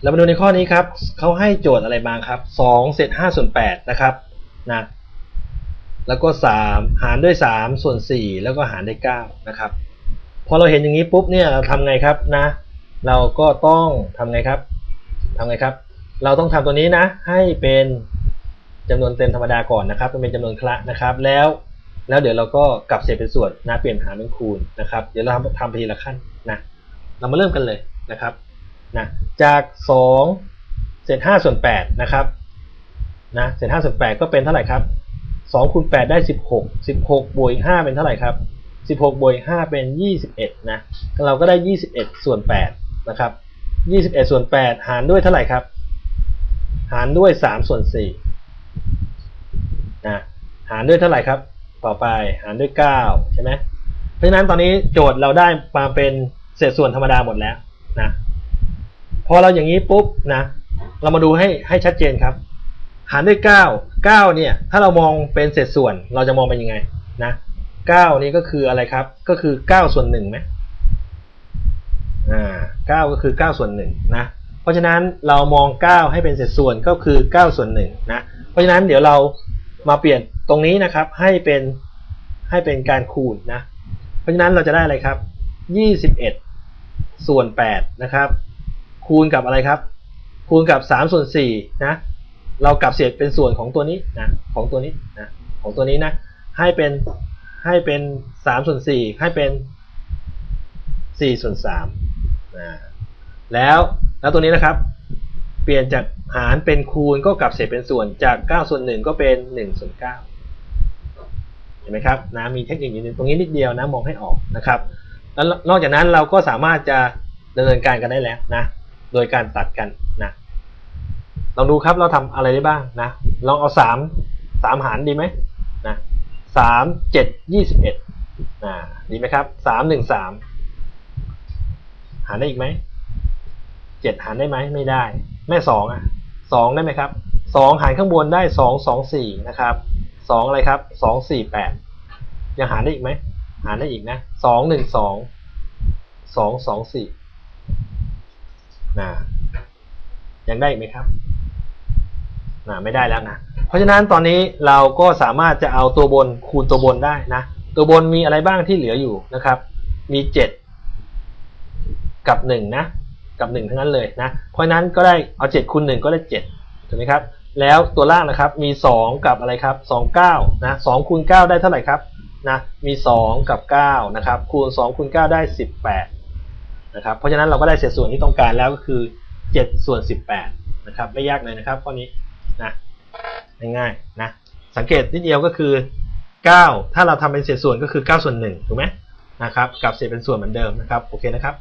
เรามาดูในข้อนี้ครับเขาให้โจทย์อะไรมาครับสองเศษห้าส่วนแปดนะครับนะแล้วก็สามหารด้วยสามส่วนสี่แล้วก็หารด้วยเก้านะครับพอเราเห็นอย่างนี้ปุ๊บเนี่ยเราทำไงครับนะ เราก็ต้องทำไงครับทำไงครับ เราต้องทำตัวนี้นะ ให้เป็นจำนวนเต็มธรรมดาก่อนนะครับเป็นจำนวนคละนะครับ แล้วแล้วเดี๋ยวเราก็กลับเศษเป็นส่วนนะเปลี่ยนหารเป็นคูณนะครับ เดี๋ยวเราทำทำไปทีละขั้นนะเรามาเริ่มกันเลยนะครับ นะจาก 2 เศษ5ส่วน8นะครับนะเศษ5ส่วน8ก็เป็นเท่าไหร่ครับ2คูณ8ได้ 16 16บวกอีก5เป็นเท่าไหร่ครับ16บวกอีก5เป็น 21นะเราก็ได้ 21 ส่วน8นะครับ21 ส่วน 8 หารด้วยเท่าไหร่ครับ หารด้วย 3 ส่วน4นะหารด้วยเท่าไหร่ครับ ต่อไปหารด้วย 9 ใช่ไหมเพราะฉะนั้นตอนนี้โจทย์เราได้มาเป็นเศษส่วนธรรมดาหมดแล้วนะ พอเราอย่างนี้ปุ๊บนะ เรามาดูให้ให้ชัดเจนครับ หารด้วย 9 9เนี่ย ถ้าเรามองเป็นเศษส่วน เราจะมองเป็นยังไงนะ9นี่ก็คืออะไรครับ ก็คือ 9 ส่วน1ไหมอ่า9ก็คือ 9 ส่วน1นะเพราะฉะนั้นเรามอง 9 ให้เป็นเศษส่วนก็คือ 9 ส่วน1นะเพราะฉะนั้นเดี๋ยวเรามาเปลี่ยนตรงนี้นะครับให้เป็นให้เป็นการคูณนะเพราะฉะนั้นเราจะได้อะไรครับ 21 ส่วน8นะครับ คูณกับอะไรครับ คูณกับ3ส่วน4นะเรากลับเศษเป็นส่วนของตัวนี้นะของตัวนี้นะของตัวนี้นะให้เป็นให้เป็น3ส่วน4ให้เป็น4ส่วน3นะแล้วแล้วตัวนี้นะครับเปลี่ยนจากหารเป็นคูณก็กลับเศษเป็นส่วนจาก9ส่วน1ก็เป็น1ส่วน9เห็นไหมครับนะมีเทคนิคอยู่ตรงนี้นิดเดียวนะมองให้ออกนะครับแล้วนอกจากนั้นเราก็สามารถจะดำเนินการกันได้แล้วนะ โดยการตัดกันนะลองดูครับเราทำอะไรได้บ้างนะลองเอาสามสามหารดีไหมนะสามเจ็ดยี่สิบเอ็ดอ่าดีไหมครับสามหนึ่งสามหารได้อีกไหมเจ็ดหารได้ไหมไม่ได้ แม่สองอะสองได้ไหมครับสองหารข้างบนได้สองสองสี่นะครับสองอะไรครับสองสี่แปดยังหารได้อีกไหมหารได้อีกนะสองหนึ่งสองสองสองสี่ นะยังได้อีกไหมครับนะไม่ได้แล้วนะ เพราะฉะนั้นตอนนี้เราก็สามารถจะเอาตัวบนคูณตัวบนได้นะ ตัวบนมีอะไรบ้างที่เหลืออยู่นะครับ มีเจ็ดกับหนึ่งนะกับหนึ่งทั้งนั้นเลยนะ เพราะฉะนั้นก็ได้เอาเจ็ดคูณหนึ่งก็ได้เจ็ดถูกไหมครับ แล้วตัวล่างนะครับมีสองกับอะไรครับสองเก้านะสองคูณเก้าได้เท่าไหร่ครับนะมีสองกับเก้านะครับคูณสองคูณเก้าได้สิบแปด นะครับเพราะฉะนั้นเราก็ได้เศษส่วนที่ต้องการแล้วก็คือเจ็ดส่วนสิบแปดนะครับ ไม่ยากเลยนะครับข้อนี้นะง่ายๆนะสังเกตนิดเดียวก็คือ 9 ถ้าเราทำเป็นเศษส่วนก็คือ 9 ส่วน1ถูกไหมนะครับกับเศษเป็นส่วนเหมือนเดิมนะครับโอเคนะครับ